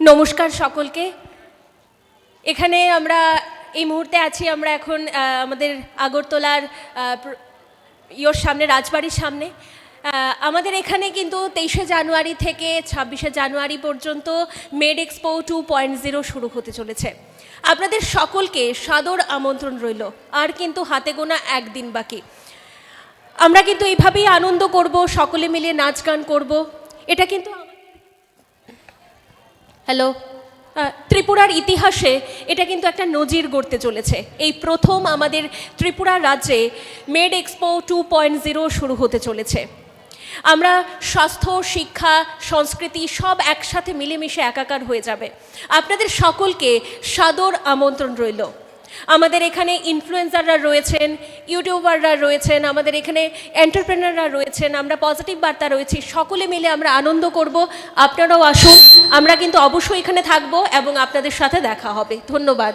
নমস্কার সকলকে। এখানে আমরা, এই মুহূর্তে আছি আমরা এখন আমাদের আগরতলার ইয়োর সামনে, রাজবাড়ির সামনে। আমাদের এখানে কিন্তু তেইশে জানুয়ারি থেকে ছাব্বিশে জানুয়ারি পর্যন্ত med expo two point zero শুরু হতে চলেছে। আপনাদের সকলকে সাদর আমন্ত্রণ রইল, আর কিন্তু হাতে গোনা একদিন বাকি। আমরা কিন্তু এইভাবেই আনন্দ করব, সকলে মিলে নাচ গান করব। এটা কিন্তু হ্যালো ত্রিপুরার ইতিহাসে এটা কিন্তু একটা নজির গড়তে চলেছে। এই প্রথম আমাদের ত্রিপুরা রাজ্যে med expo two point zero শুরু হতে চলেছে। আমরা স্বাস্থ্য, শিক্ষা, সংস্কৃতি সব একসাথে মিলেমিশে একাকার হয়ে যাবে। আপনাদের সকলকে সাদর আমন্ত্রণ রইল। আমাদের এখানে ইনফ্লুয়েন্সাররা রয়েছেন ইউটিউবাররা রয়েছেন, আমাদের এখানে এন্টারপ্রেনাররা রয়েছেন, আমরা পজিটিভ বার্তা রয়েছি, সকলে মিলে আমরা আনন্দ করব। আপনারাও আসুন, আমরা কিন্তু অবশ্যই এখানে থাকব এবং আপনাদের সাথে দেখা হবে। ধন্যবাদ।